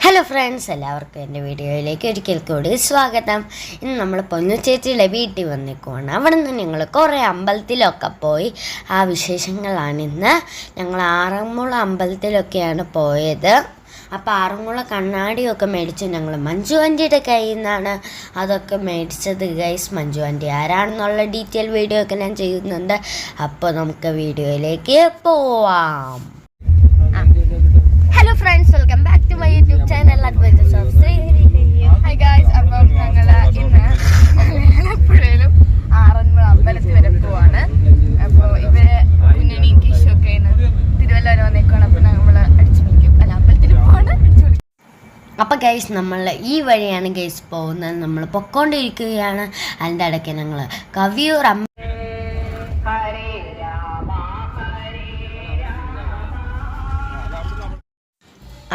Hello friends എല്ലാവർക്കും എന്റെ വീഡിയോയിലേക്ക് ഒരിക്കൽ കൂടി സ്വാഗതം. ഇന്ന് നമ്മൾ പൊന്നു ചേച്ചിയുടെ വീട്ടിൽ വന്നിക്കുവാണ് അവിടെ നിന്ന് ഞങ്ങൾ കുറേ അമ്പലത്തിലൊക്കെ പോയി. ആ വിശേഷങ്ങളാണ് ഇന്ന്. ഞങ്ങൾ ആറന്മുള അമ്പലത്തിലൊക്കെയാണ് പോയത്. അപ്പോൾ ആറന്മുള കണ്ണാടിയൊക്കെ മേടിച്ച് ഞങ്ങൾ മഞ്ജു ആന്റിയുടെ കയ്യിൽ നിന്നാണ് അതൊക്കെ മേടിച്ചത്. ഗൈസ് മഞ്ജു ആന്റി ആരാണെന്നുള്ള ഡീറ്റെയിൽ വീഡിയോ ഒക്കെ ഞാൻ ചെയ്യുന്നുണ്ട്. അപ്പോൾ നമുക്ക് വീഡിയോയിലേക്ക് പോവാം. Welcome back to my YouTube channel adventures of Sreehari hi guys അപ്പം ഞങ്ങൾ ഇന്ന് ആലപ്പുഴയിലും ആറന്മുള അമ്പലത്തിൽ വരെ പോവാണ്. അപ്പോൾ ഇവർ കുഞ്ഞിനെയും കിഷു ഒക്കെ ഇന്ന് തിരുവല്ല വരെ വന്നേക്കാണ് അപ്പോൾ നമ്മൾ അടിച്ചു വിളിക്കും അല്ല അമ്പലത്തിൽ പോവാണ്. അപ്പോൾ ഗൈസ് നമ്മൾ ഈ വഴിയാണ് ഗൈസ് പോകുന്നത്. നമ്മൾ പൊക്കോണ്ടിരിക്കുകയാണ്. അതിന്റെ ഇടയ്ക്ക് ഞങ്ങൾ കവിയൂർ അമ്പ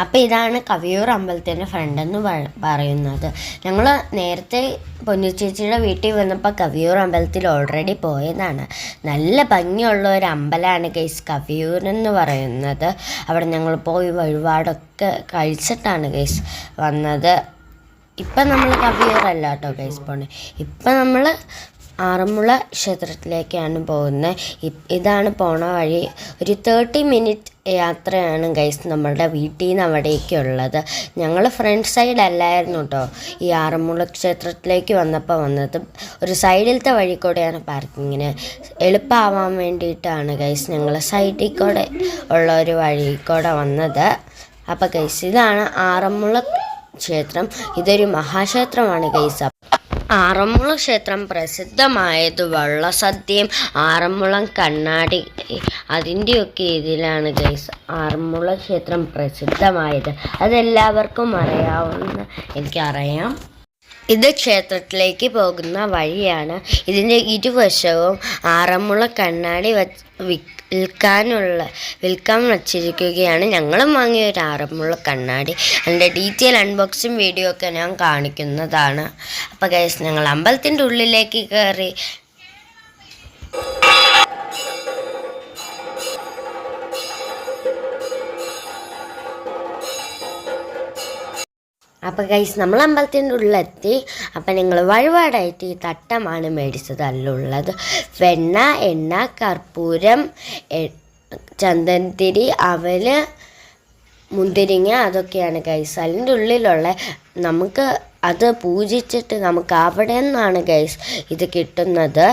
അപ്പോൾ ഇതാണ് കവിയൂർ അമ്പലത്തിന്റെ ഫ്രണ്ട് എന്ന് പറയുന്നത്. ഞങ്ങൾ നേരത്തെ പൊന്നുചേച്ചിയുടെ വീട്ടിൽ വന്നപ്പോൾ കവിയൂർ അമ്പലത്തിൽ ഓൾറെഡി പോയതാണ്. നല്ല ഭംഗിയുള്ള ഒരു അമ്പലമാണ് ഗൈസ് കവിയൂർ എന്ന് പറയുന്നത്. അവിടെ ഞങ്ങൾ പോയി വഴിപാടൊക്കെ കഴിച്ചിട്ടാണ് ഗൈസ് വന്നത്. ഇപ്പം നമ്മൾ കവിയൂറല്ല കേട്ടോ ഗൈസ് പോണേ. ഇപ്പം നമ്മൾ ആറന്മുള ക്ഷേത്രത്തിലേക്കാണ് പോകുന്നത്. ഇതാണ് പോണ വഴി. ഒരു തേർട്ടി മിനിറ്റ് യാത്രയാണ് ഗൈസ് നമ്മളുടെ വീട്ടിൽ നിന്ന് അവിടേക്കുള്ളത് ഞങ്ങൾ ഫ്രണ്ട് സൈഡ് അല്ലായിരുന്നു കേട്ടോ ഈ ആറന്മുള ക്ഷേത്രത്തിലേക്ക് വന്നപ്പോൾ വന്നത്. ഒരു സൈഡിലത്തെ വഴി കൂടെയാണ് പാർക്കിങ്ങിന് എളുപ്പമാവാൻ വേണ്ടിയിട്ടാണ് ഗൈസ് ഞങ്ങൾ സൈഡിൽ കൂടെ ഉള്ള ഒരു വഴി കൂടെ വന്നത്. അപ്പോൾ ഗൈസ് ഇതാണ് ആറന്മുള ക്ഷേത്രം. ഇതൊരു മഹാക്ഷേത്രമാണ് ഗൈസ് ആറന്മുള ക്ഷേത്രം പ്രസിദ്ധമായത് വള്ളസദ്യയും ആറന്മുളം കണ്ണാടി. അതിന്റെയൊക്കെ ഇതിലാണ് ഗൈസ് ആറന്മുള ക്ഷേത്രം പ്രസിദ്ധമായത്. അതെല്ലാവർക്കും അറിയാവുന്ന എനിക്കറിയാം. ഇത് ക്ഷേത്രത്തിലേക്ക് പോകുന്ന വഴിയാണ്. ഇതിന്റെ ഇരുവശവും ആറന്മുള കണ്ണാടി വച്ച് വിൽക്കാനുള്ള വിൽക്കാൻ വച്ചിരിക്കുകയാണ്. ഞങ്ങളും വാങ്ങിയ ഒരു ആറന്മുള കണ്ണാടി. അതിന്റെ ഡീറ്റെയിൽ അൺബോക്സിങ് വീഡിയോ ഒക്കെ ഞാൻ കാണിക്കുന്നതാണ്. അപ്പോൾ ഗൈസ് ഞങ്ങൾ അമ്പലത്തിന്റെ ഉള്ളിലേക്ക് കയറി അപ്പോൾ ഗൈസ് നമ്മൾ അമ്പലത്തിന്റെ ഉള്ളിലെത്തി. അപ്പം നിങ്ങൾ വഴിപാടായിട്ട് ഈ തട്ടമാണ് മേടിച്ചത്. ഉള്ളത് വെണ്ണ എണ്ണ കർപ്പൂരം ചന്ദനത്തിരി അവൽ മുന്തിരിങ്ങ അതൊക്കെയാണ് ഗൈസ് അതിന്റെ ഉള്ളിലുള്ള നമുക്ക് അത് പൂജിച്ചിട്ട് നമുക്ക് അവിടെ നിന്നാണ് ഗൈസ് ഇത് കിട്ടുന്നത്.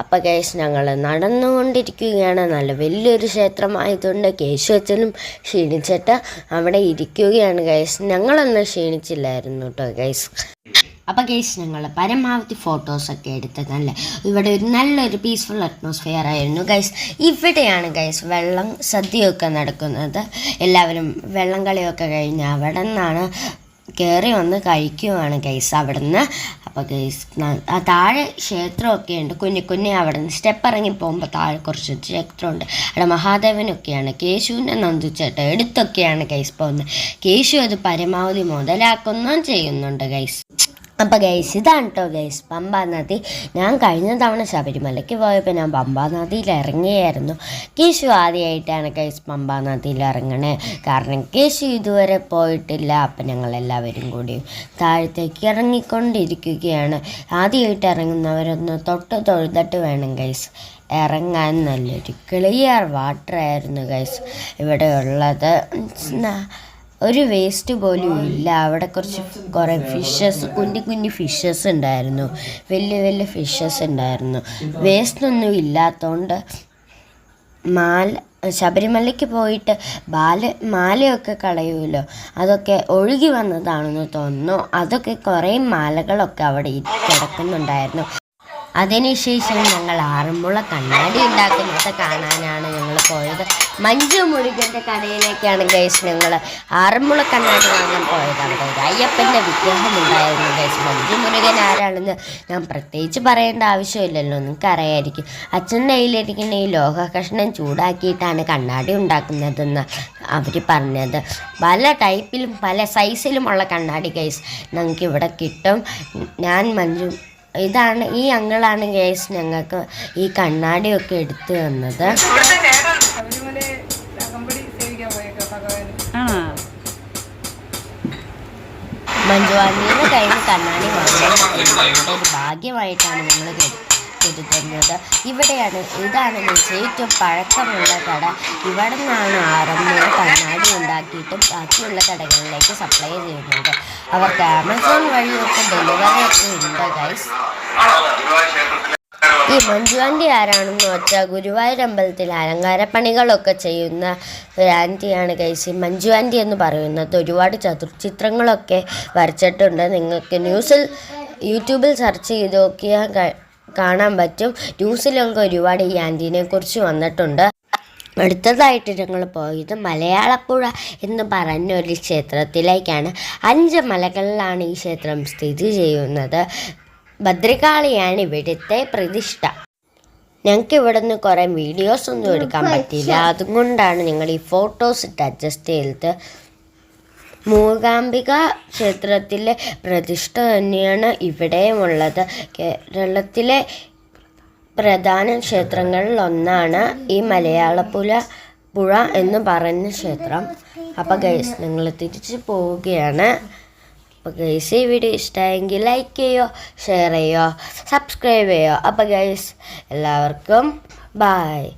അപ്പോൾ ഗൈസ് ഞങ്ങൾ നടന്നുകൊണ്ടിരിക്കുകയാണ്. നല്ല വലിയൊരു ക്ഷേത്രമായതുകൊണ്ട് കേശു അച്ഛനും ക്ഷീണിച്ചിട്ട് അവിടെ ഇരിക്കുകയാണ് ഗൈസ് ഞങ്ങളൊന്നും ക്ഷീണിച്ചില്ലായിരുന്നു കേട്ടോ ഗൈസ് അപ്പോൾ ഗൈസ് ഞങ്ങൾ പരമാവധി ഫോട്ടോസൊക്കെ എടുത്ത് നല്ല ഇവിടെ ഒരു നല്ലൊരു പീസ്ഫുൾ അറ്റ്മോസ്ഫിയർ ആയിരുന്നു ഗൈസ് ഇവിടെയാണ് ഗൈസ് വെള്ളം സദ്യയൊക്കെ നടക്കുന്നത്. എല്ലാവരും വെള്ളം കളിയൊക്കെ കഴിഞ്ഞ് അവിടെ നിന്നാണ് കയറി വന്ന് കഴിക്കുവാണ് ഗൈസ് അവിടെ നിന്ന് അപ്പോൾ ഗൈസ് ആ താഴെ ക്ഷേത്രമൊക്കെ ഉണ്ട്. കുഞ്ഞു കുഞ്ഞെ അവിടെ നിന്ന് സ്റ്റെപ്പ് ഇറങ്ങി പോകുമ്പോൾ താഴെ കുറച്ച് ക്ഷേത്രമുണ്ട്. അവിടെ മഹാദേവനൊക്കെയാണ്. കേശുവിന്റെ നന്ദിച്ചേട്ട എടുത്തൊക്കെയാണ് ഗൈസ് പോകുന്നത്. കേശു അത് പരമാവധി മുതലാക്കുകയും ചെയ്യുന്നുണ്ട് ഗൈസ്. അപ്പോൾ ഗൈസ് ഇതാണ് കേട്ടോ ഗൈസ് പമ്പാ നദി. ഞാൻ കഴിഞ്ഞ തവണ ശബരിമലയ്ക്ക് പോയപ്പോൾ ഞാൻ പമ്പാ നദിയിൽ ഇറങ്ങിയായിരുന്നു. കേശു ആദ്യമായിട്ടാണ് ഗൈസ് പമ്പാ നദിയിൽ ഇറങ്ങണേ. കാരണം കേശു ഇതുവരെ പോയിട്ടില്ല. അപ്പം ഞങ്ങൾ എല്ലാവരും കൂടി താഴത്തേക്ക് ഇറങ്ങിക്കൊണ്ടിരിക്കുകയാണ്. ആദ്യമായിട്ട് ഇറങ്ങുന്നവരൊന്ന് തൊട്ട് തൊഴുതിട്ട് വേണം ഗൈസ് ഇറങ്ങാൻ. നല്ലൊരു ക്ലിയർ വാട്ടർ ആയിരുന്നു ഗൈസ് ഇവിടെ ഉള്ളത് ന- ഒരു വേസ്റ്റ് പോലും ഇല്ല. അവിടെ കുറച്ച് കുറേ ഫിഷസ് കുഞ്ഞു കുഞ്ഞു ഫിഷസ് ഉണ്ടായിരുന്നു. വലിയ വലിയ ഫിഷസ് ഉണ്ടായിരുന്നു. വേസ്റ്റ് ഒന്നും ഇല്ലാത്തതുകൊണ്ട് മാല ശബരിമലയ്ക്ക് പോയിട്ട് ബാല മാലയൊക്കെ കളയുമല്ലോ അതൊക്കെ ഒഴുകി വന്നതാണെന്ന് തോന്നുന്നു. അതൊക്കെ കുറേ മാലകളൊക്കെ അവിടെ കിടക്കുന്നുണ്ടായിരുന്നു. അതിനുശേഷം ഞങ്ങൾ ആറന്മുള കണ്ണാടി ഉണ്ടാക്കുന്നത് കാണാനാണ് ഞങ്ങൾ പോയത്. മഞ്ജു മുരുകന്റെ കടയിലേക്കാണ് ഗൈസ് ഞങ്ങൾ ആറന്മുള കണ്ണാടി വാങ്ങാൻ പോയത്. അവിടെ ഒരു അയ്യപ്പന്റെ വിഗ്രഹം ഉണ്ടായിരുന്നു ഗൈസ് മഞ്ജു മുരുകൻ ആരാണെന്ന് ഞാൻ പ്രത്യേകിച്ച് പറയേണ്ട ആവശ്യമില്ലല്ലോ. നിങ്ങൾക്ക് അറിയായിരിക്കും അച്ഛന്റെ കയ്യിലിരിക്കുന്ന ഈ ലോഹ കഷ്ണം ചൂടാക്കിയിട്ടാണ് കണ്ണാടി ഉണ്ടാക്കുന്നതെന്ന് അവർ പറഞ്ഞത്. പല ടൈപ്പിലും പല സൈസിലുമുള്ള കണ്ണാടി ഗൈസ് ഞങ്ങൾക്ക് ഇവിടെ കിട്ടും. ഞാൻ മഞ്ജു ഇതാണ് ഈ അങ്കിളാണ് ഗേസ് ഞങ്ങൾക്ക് ഈ കണ്ണാടിയൊക്കെ എടുത്തു തന്നത്. മഞ്ജുവാണിയുടെ കയ്യിൽ കണ്ണാടി ഒരു ഭാഗ്യമായിട്ടാണ് നിങ്ങൾ കരുതുന്നത്. ഇവിടെയാണ് ഇതാണ് ഏറ്റവും പഴക്കമുള്ള കട. ഇവിടെ നിന്നാണ് ആറന്മുള കണ്ണാടി. ഉണ്ടാക്കിയിട്ടും ബാക്കിയുള്ള കടകളിലേക്ക് സപ്ലൈ ചെയ്യുന്നുണ്ട്. അവർക്ക് ആമസോൺ വഴിയൊക്കെ ഡെലിവറി ഒക്കെ ഉണ്ട് ഗൈസ് ഈ മഞ്ജുവാണ്ടി ആരാണെന്ന് വെച്ചാൽ ഗുരുവായൂർ അമ്പലത്തിൽ അലങ്കാരപ്പണികളൊക്കെ ചെയ്യുന്ന ഒരു ആന്റിയാണ് കൈസി മഞ്ജു ആന്റി എന്ന് പറയുന്നത് ഒരുപാട് ചതുർചിത്രങ്ങളൊക്കെ വരച്ചിട്ടുണ്ട്. നിങ്ങൾക്ക് ന്യൂസിൽ യൂട്യൂബിൽ സെർച്ച് ചെയ്ത് നോക്കിയാൽ കാണാൻ പറ്റും. ന്യൂസിലൊക്കെ ഒരുപാട് ഈ ആന്റീനെ കുറിച്ച് വന്നിട്ടുണ്ട്. അടുത്തതായിട്ട് ഞങ്ങൾ പോയത് മലയാളപ്പുഴ എന്ന് പറഞ്ഞ ഒരു ക്ഷേത്രത്തിലേക്കാണ്. അഞ്ച് മലകളിലാണ് ഈ ക്ഷേത്രം സ്ഥിതി ചെയ്യുന്നത്. ഭദ്രകാളിയാണ് ഇവിടുത്തെ പ്രതിഷ്ഠ. ഞങ്ങൾക്ക് ഇവിടെ നിന്ന് കുറേ വീഡിയോസ് ഒന്നും എടുക്കാൻ പറ്റിയില്ല. അതുകൊണ്ടാണ് ഞങ്ങൾ ഈ ഫോട്ടോസ് ഇട്ട് അഡ്ജസ്റ്റ് ചെയ്തത്. മൂകാംബിക ക്ഷേത്രത്തിലെ പ്രതിഷ്ഠ തന്നെയാണ് ഇവിടെയുമുള്ളത് കേരളത്തിലെ പ്രധാന ക്ഷേത്രങ്ങളിൽ ഒന്നാണ് ഈ മലയാളപ്പുഴ പുഴ എന്ന് പറയുന്ന ക്ഷേത്രം. അപ്പോൾ ഗൈസ് നിങ്ങൾ തിരിച്ചു പോവുകയാണ്. അപ്പോൾ ഗൈസ് ഈ വീഡിയോ ഇഷ്ടമായെങ്കിൽ ലൈക്ക് ചെയ്യോ ഷെയർ ചെയ്യോ സബ്സ്ക്രൈബ് ചെയ്യോ. അപ്പോൾ ഗൈസ് എല്ലാവർക്കും ബായ്